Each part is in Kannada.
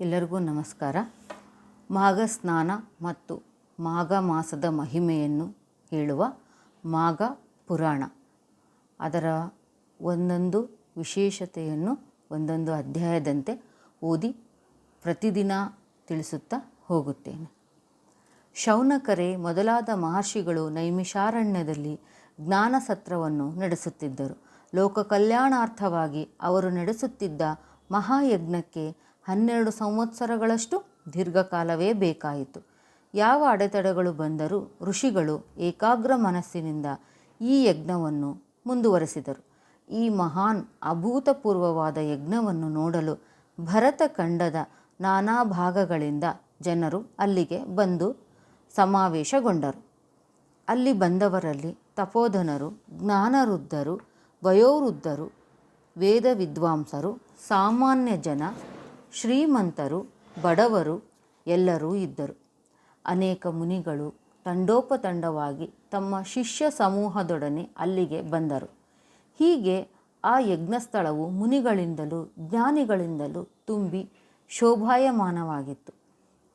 ಎಲ್ಲರಿಗೂ ನಮಸ್ಕಾರ. ಮಾಘ ಸ್ನಾನ ಮತ್ತು ಮಾಘ ಮಾಸದ ಮಹಿಮೆಯನ್ನು ಹೇಳುವ ಮಾಘ ಪುರಾಣ. ಅದರ ಒಂದೊಂದು ವಿಶೇಷತೆಯನ್ನು ಒಂದೊಂದು ಅಧ್ಯಾಯದಂತೆ ಓದಿ ಪ್ರತಿದಿನ ತಿಳಿಸುತ್ತಾ ಹೋಗುತ್ತೇನೆ. ಶೌನಕರೆ, ಮೊದಲಾದ ಮಹರ್ಷಿಗಳು ನೈಮಿಷಾರಣ್ಯದಲ್ಲಿ ಜ್ಞಾನ ಸತ್ರವನ್ನು ನಡೆಸುತ್ತಿದ್ದರು. ಲೋಕ ಕಲ್ಯಾಣಾರ್ಥವಾಗಿ ಅವರು ನಡೆಸುತ್ತಿದ್ದ ಮಹಾಯಜ್ಞಕ್ಕೆ ಹನ್ನೆರಡು ಸಂವತ್ಸರಗಳಷ್ಟು ದೀರ್ಘಕಾಲವೇ ಬೇಕಾಯಿತು. ಯಾವ ಅಡೆತಡೆಗಳು ಬಂದರೂ ಋಷಿಗಳು ಏಕಾಗ್ರ ಮನಸ್ಸಿನಿಂದ ಈ ಯಜ್ಞವನ್ನು ಮುಂದುವರೆಸಿದರು. ಈ ಮಹಾನ್ ಅಭೂತಪೂರ್ವವಾದ ಯಜ್ಞವನ್ನು ನೋಡಲು ಭರತ ಖಂಡದ ನಾನಾ ಭಾಗಗಳಿಂದ ಜನರು ಅಲ್ಲಿಗೆ ಬಂದು ಸಮಾವೇಶಗೊಂಡರು. ಅಲ್ಲಿ ಬಂದವರಲ್ಲಿ ತಪೋಧನರು, ಜ್ಞಾನವೃದ್ಧರು, ವಯೋವೃದ್ಧರು ವೇದ ವಿದ್ವಾಂಸರು ಸಾಮಾನ್ಯ ಜನ ಶ್ರೀಮಂತರು, ಬಡವರು ಎಲ್ಲರೂ ಇದ್ದರು. ಅನೇಕ ಮುನಿಗಳು ತಂಡೋಪತಂಡವಾಗಿ ತಮ್ಮ ಶಿಷ್ಯ ಸಮೂಹದೊಡನೆ ಅಲ್ಲಿಗೆ ಬಂದರು. ಹೀಗೆ ಆ ಯಜ್ಞಸ್ಥಳವು ಮುನಿಗಳಿಂದಲೂ ಜ್ಞಾನಿಗಳಿಂದಲೂ ತುಂಬಿ ಶೋಭಾಯಮಾನವಾಗಿತ್ತು.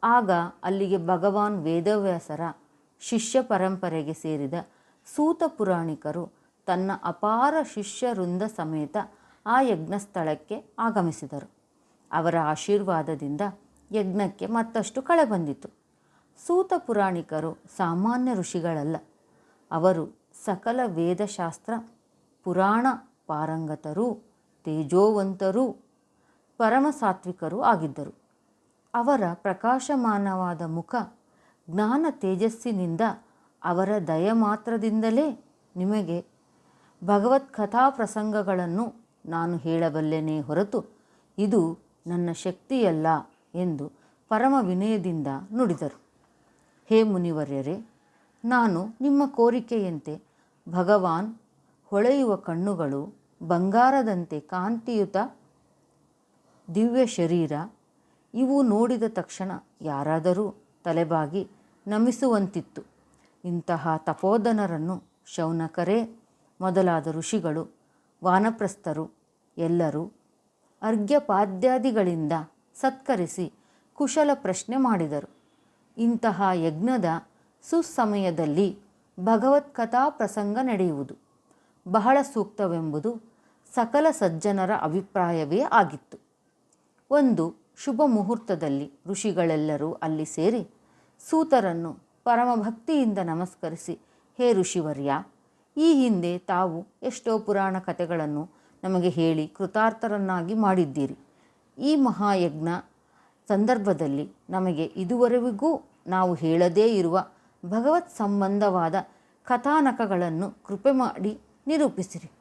ಆಗ ಅಲ್ಲಿಗೆ ಭಗವಾನ್ ವೇದವ್ಯಾಸರ ಶಿಷ್ಯ ಪರಂಪರೆಗೆ ಸೇರಿದ ಸೂತ ಪುರಾಣಿಕರು ತನ್ನ ಅಪಾರ ಶಿಷ್ಯ ವೃಂದ ಸಮೇತ ಆ ಯಜ್ಞಸ್ಥಳಕ್ಕೆ ಆಗಮಿಸಿದರು. ಅವರ ಆಶೀರ್ವಾದದಿಂದ ಯಜ್ಞಕ್ಕೆ ಮತ್ತಷ್ಟು ಕಳೆ ಬಂದಿತು. ಸೂತ ಪುರಾಣಿಕರು ಸಾಮಾನ್ಯ ಋಷಿಗಳಲ್ಲ. ಅವರು ಸಕಲ ವೇದಶಾಸ್ತ್ರ, ಪುರಾಣ ಪಾರಂಗತರೂ, ತೇಜೋವಂತರೂ, ಪರಮಸಾತ್ವಿಕರೂ ಆಗಿದ್ದರು. ಅವರ ಪ್ರಕಾಶಮಾನವಾದ ಮುಖ ಜ್ಞಾನ ತೇಜಸ್ಸಿನಿಂದ ಅವರ ದಯ ಮಾತ್ರದಿಂದಲೇ ನಿಮಗೆ ಭಗವತ್ ಕಥಾ ಪ್ರಸಂಗಗಳನ್ನು ನಾನು ಹೇಳಬಲ್ಲೆನೇ ಹೊರತು ಇದು ನನ್ನ ಶಕ್ತಿಯಲ್ಲ ಎಂದು ಪರಮ ವಿನಯದಿಂದ ನುಡಿದರು. ಹೇ ಮುನಿವರ್ಯರೇ, ನಾನು ನಿಮ್ಮ ಕೋರಿಕೆಯಂತೆ ಭಗವಾನ್ ಹೊಳೆಯುವ ಕಣ್ಣುಗಳು ಬಂಗಾರದಂತೆ ಕಾಂತಿಯುತ ದಿವ್ಯ ಶರೀರ, ಇವು ನೋಡಿದ ತಕ್ಷಣ ಯಾರಾದರೂ ತಲೆಬಾಗಿ ನಮಿಸುವಂತಿತ್ತು. ಇಂತಹ ತಪೋಧನರನ್ನು ಶೌನಕರೇ, ಮೊದಲಾದ ಋಷಿಗಳು, ವಾನಪ್ರಸ್ಥರು, ಎಲ್ಲರೂ ಅರ್ಘ್ಯಪಾದ್ಯಾದಿಗಳಿಂದ ಸತ್ಕರಿಸಿ ಕುಶಲ ಪ್ರಶ್ನೆ ಮಾಡಿದರು. ಇಂತಹ ಯಜ್ಞದ ಸುಸಮಯದಲ್ಲಿ ಭಗವತ್ಕಥಾ ಪ್ರಸಂಗ ನಡೆಯುವುದು ಬಹಳ ಸೂಕ್ತವೆಂಬುದು ಸಕಲ ಸಜ್ಜನರ ಅಭಿಪ್ರಾಯವೇ ಆಗಿತ್ತು. ಒಂದು ಶುಭ ಮುಹೂರ್ತದಲ್ಲಿ ಋಷಿಗಳೆಲ್ಲರೂ ಅಲ್ಲಿ ಸೇರಿ ಸೂತರನ್ನು ಪರಮಭಕ್ತಿಯಿಂದ ನಮಸ್ಕರಿಸಿ, ಹೇ ಋಷಿವರ್ಯ, ಈ ಹಿಂದೆ ತಾವು ಎಷ್ಟೋ ಪುರಾಣ ಕಥೆಗಳನ್ನು ನಮಗೆ ಹೇಳಿ ಕೃತಾರ್ಥರನ್ನಾಗಿ ಮಾಡಿದ್ದೀರಿ. ಈ ಮಹಾಯಜ್ಞ ಸಂದರ್ಭದಲ್ಲಿ ನಮಗೆ ಇದುವರೆವಿಗೂ ನಾವು ಹೇಳದೇ ಇರುವ ಭಗವತ್ ಸಂಬಂಧವಾದ ಕಥಾನಕಗಳನ್ನು ಕೃಪೆ ಮಾಡಿ ನಿರೂಪಿಸಿರಿ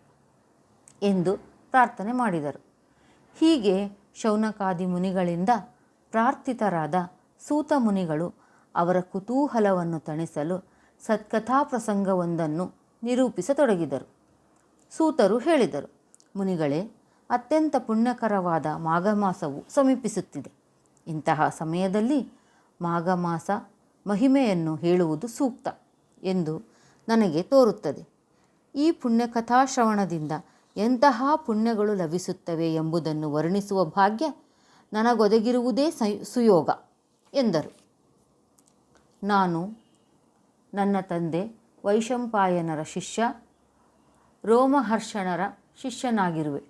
ಎಂದು ಪ್ರಾರ್ಥನೆ ಮಾಡಿದರು. ಹೀಗೆ ಶೌನಕಾದಿ ಮುನಿಗಳಿಂದ ಪ್ರಾರ್ಥಿತರಾದ ಸೂತ ಮುನಿಗಳು ಅವರ ಕುತೂಹಲವನ್ನು ತಣಿಸಲು ಸತ್ಕಥಾ ಪ್ರಸಂಗವೊಂದನ್ನು ನಿರೂಪಿಸತೊಡಗಿದರು. ಸೂತರು ಹೇಳಿದರು ಮುನಿಗಳೇ, ಅತ್ಯಂತ ಪುಣ್ಯಕರವಾದ ಮಾಘಮಾಸವು ಸಮೀಪಿಸುತ್ತಿದೆ. ಇಂತಹ ಸಮಯದಲ್ಲಿ ಮಾಘಮಾಸ ಮಹಿಮೆಯನ್ನು ಹೇಳುವುದು ಸೂಕ್ತ ಎಂದು ನನಗೆ ತೋರುತ್ತದೆ. ಈ ಪುಣ್ಯಕಥಾಶ್ರವಣದಿಂದ ಎಂತಹ ಪುಣ್ಯಗಳು ಲಭಿಸುತ್ತವೆ ಎಂಬುದನ್ನು ವರ್ಣಿಸುವ ಭಾಗ್ಯ ನನಗೊದಗಿರುವುದೇ ಸುಯೋಗ ಎಂದರು. ನಾನು, ನನ್ನ ತಂದೆ ವೈಶಂಪಾಯನರ ಶಿಷ್ಯ, ರೋಮಹರ್ಷಣರ ಶಿಷ್ಯನಾಗಿರುವೆ.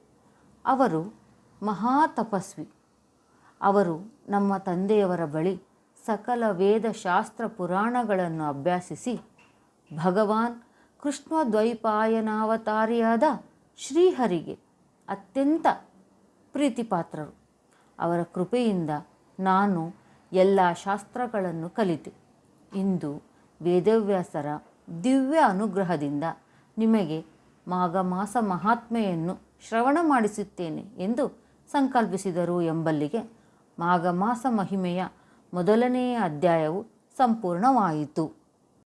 ಅವರು ಮಹಾ ತಪಸ್ವಿ ಅವರು ನಮ್ಮ ತಂದೆಯವರ ಬಳಿ ಸಕಲ ವೇದ ಶಾಸ್ತ್ರ ಪುರಾಣಗಳನ್ನು ಅಭ್ಯಾಸಿಸಿ ಭಗವಾನ್ ಕೃಷ್ಣದ್ವೈಪಾಯನಾವತಾರಿಯಾದ ಶ್ರೀಹರಿಗೆ ಅತ್ಯಂತ ಪ್ರೀತಿಪಾತ್ರರು. ಅವರ ಕೃಪೆಯಿಂದ ನಾನು ಎಲ್ಲ ಶಾಸ್ತ್ರಗಳನ್ನು ಕಲಿತೆ. ಇಂದು ವೇದವ್ಯಾಸರ ದಿವ್ಯ ಅನುಗ್ರಹದಿಂದ ನಿಮಗೆ ಮಾಘಮಾಸ ಮಹಾತ್ಮೆಯನ್ನು ಶ್ರವಣ ಮಾಡಿಸುತ್ತೇನೆ ಎಂದು ಸಂಕಲ್ಪಿಸಿದರು ಎಂಬಲ್ಲಿಗೆ ಮಾಘ ಮಾಸ ಮಹಿಮೆಯ ಮೊದಲನೆಯ ಅಧ್ಯಾಯವು ಸಂಪೂರ್ಣವಾಯಿತು.